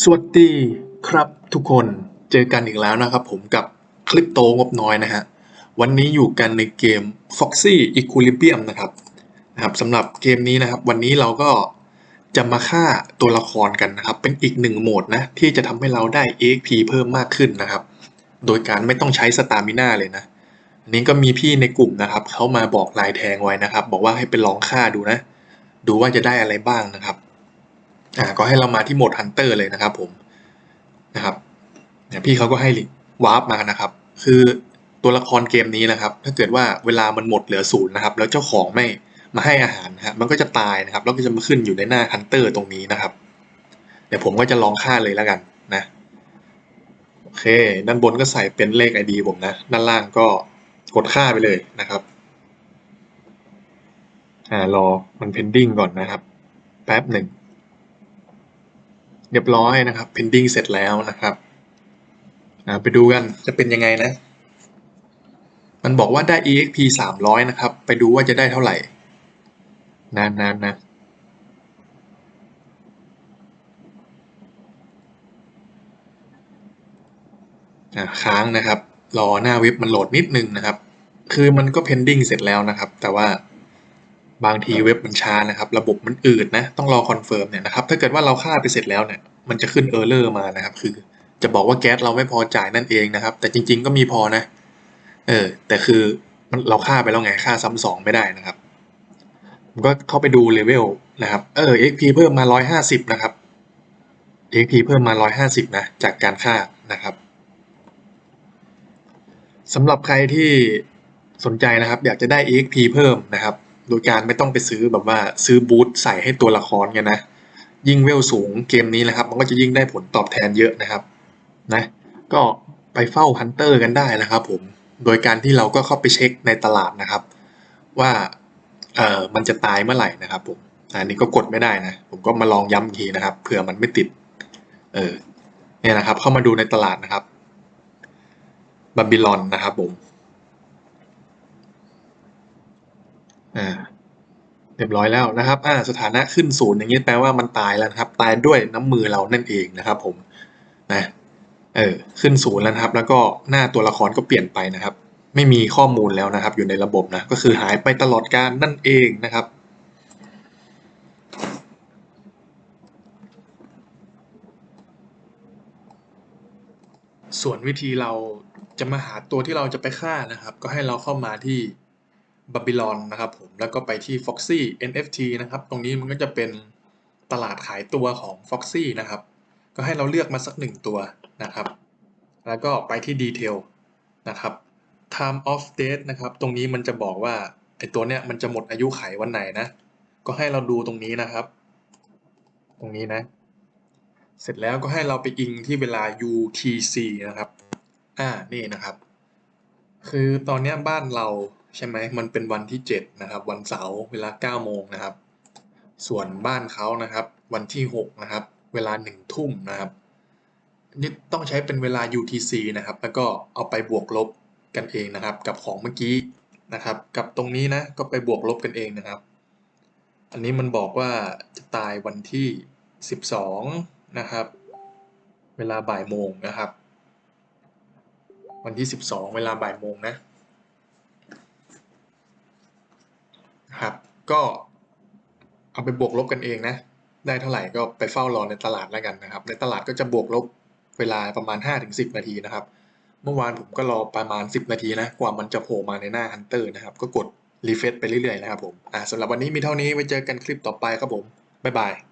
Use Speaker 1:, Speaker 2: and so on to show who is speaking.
Speaker 1: สวัสดีครับทุกคนเจอกันอีกแล้วนะครับผมกับคลิปโตงบน้อยนะฮะ วันนี้อยู่กันในเกม Foxy Equilibrium นะครับนะครับสำหรับเกมนี้นะครับ วันนี้เราก็จะมาฆ่าตัวละครกันนะครับ เป็นอีกหนึ่งโหมดนะ ที่จะทำให้เราได้ EXP เพิ่มมากขึ้นนะครับ โดยการไม่ต้องใช้สตามิน่าเลยนะอันนี้ก็มีพี่ในกลุ่มนะครับเขามาบอกลายแทงไว้นะครับ บอกว่าให้ไปลองฆ่าดูนะ ดูว่าจะได้อะไรบ้างนะครับ อ่าก็ให้เรามาที่โหมดฮันเตอร์เลยนะครับผมนะครับเนี่ยพี่เขาก็ให้วาร์ปมานะครับ คือตัวละครเกมนี้นะครับ ถ้าเกิดว่าเวลามันหมดเหลือศูนย์นะครับ แล้วเจ้าของไม่มาให้อาหารนะฮะมันก็จะตายนะครับ แล้วก็จะมาขึ้นอยู่ในหน้าฮันเตอร์ตรงนี้นะครับ เดี๋ยวผมก็จะลองฆ่าเลยแล้วกันนะโอเค ด้านบนก็ใส่เป็นเลข ID ผมนะ ด้านล่างก็กดค่าไปเลยนะครับ อ่ารอมัน pending ก่อนนะครับ แป๊บหนึ่ง รียบร้อยนะครับ pending เสร็จแล้วนะครับไปดูกันจะเป็นยังไงนะ มันบอกว่าได้ exp 300 นะครับ ไปดูว่าจะได้เท่าไหร่ นานๆนนะค้างนะครับ รอหน้าเว็บมันโหลดนิดนึงนะครับ คือมันก็ pending เสร็จแล้วนะครับ แต่ว่า บางทีเว็บมันช้านะครับ ระบบมันอืดนะ ต้องรอคอนเฟิร์มเนี่ยนะครับ ถ้าเกิดว่าเราฆ่าไปเสร็จแล้วเนี่ย มันจะขึ้นเออร์เลอร์มานะครับ คือ จะบอกว่าแก๊สเราไม่พอจ่ายนั่นเองนะครับ แต่จริง ๆ ก็มีพอนะ เออ แต่คือมันเราฆ่าไปแล้วไงฆ่าซ้ำสองไม่ได้นะครับผมก็เข้าไปดูเลเวลนะครับ เออ XP เพิ่มมา 150 นะครับ XP เพิ่มมา 150 นะ จากการฆ่านะครับสำหรับใครที่สนใจนะครับ อยากจะได้ EXP เพิ่มนะครับ โดยการไม่ต้องไปซื้อแบบว่าซื้อบูทใส่ให้ตัวละครกันนะ ยิ่งเวลสูงเกมนี้นะครับ มันก็จะยิ่งได้ผลตอบแทนเยอะนะครับนะก็ไปเฝ้าฮันเตอร์กันได้นะครับผมโดยการที่เราก็เข้าไปเช็คในตลาดนะครับ ว่าเออมันจะตายเมื่อไหร่นะครับผมอันนี้ก็กดไม่ได้นะ ผมก็มาลองย้ำอีกทีนะครับเผื่อมันไม่ติดเออเนี่ยนะครับ เข้ามาดูในตลาดนะครับบาบิลอนนะครับผม อ่าเรียบร้อยแล้วนะครับ อ่า สถานะขึ้นศูนย์อย่างนี้แปลว่ามันตายแล้วครับ ตายด้วยน้ำมือเรานั่นเองนะครับ ผม นะ เออ ขึ้นศูนย์แล้วครับ แล้วก็หน้าตัวละครก็เปลี่ยนไปนะครับ ไม่มีข้อมูลแล้วนะครับ อยู่ในระบบนะ ก็คือหายไปตลอดการนั่นเองนะครับส่วนวิธีเราจะมาหาตัวที่เราจะไปฆ่านะครับ ก็ให้เราเข้ามาที่ บ a บิลอนนะครับผมแล้วก็ไปที่ Foxy NFT นะครับ ตรงนี้มันก็จะเป็นตลาดขายตัวของ Foxy นะครับ ก็ให้เราเลือกมาสักหนึ่งตัวนะครับ แล้วก็ไปที่ Detail นะครับ Time of Date นะครับ ตรงนี้มันจะบอกว่าไอตัวเนี้ยมันจะหมดอายุไขวันไหนนะ ก็ให้เราดูตรงนี้นะครับ ตรงนี้นะ เสร็จแล้วก็ให้เราไปอิงที่เวลา UTC นะครับ อ่า นี่นะครับ คือตอนเนี้ยบ้านเรา ใช่ไหมมันเป็นวันที่ 7 นะครับ วันเสาร์เวลา9โมงนะครับ ส่วนบ้านเขานะครับ วันที่ 6 นะครับ เวลา 1 ทุ่มนะครับนี่ต้องใช้เป็นเวลา UTC นะครับ แล้วก็เอาไปบวกลบกันเองนะครับ กับของเมื่อกี้นะครับ กับตรงนี้นะก็ไปบวกลบกันเองนะครับ อันนี้มันบอกว่าจะตายวันที่ 12 นะครับ เวลาบ่ายโมงนะครับ วันที่ 12 เวลาบ่ายโมงนะ ครับ ก็เอาไปบวกลบกันเองนะ ได้เท่าไหร่ก็ไปเฝ้ารอในตลาดแล้วกันนะครับ ในตลาดก็จะบวกลบเวลาประมาณ 5-10 นาทีนะครับ เมื่อวานผมก็รอประมาณ 10 นาทีนะ กว่ามันจะโผล่มาในหน้าฮันเตอร์นะครับ ก็กดรีเฟซไปเรื่อยๆนะครับผม อ่าสำหรับวันนี้มีเท่านี้ ไว้เจอกันคลิปต่อไปครับผม บ๊ายบาย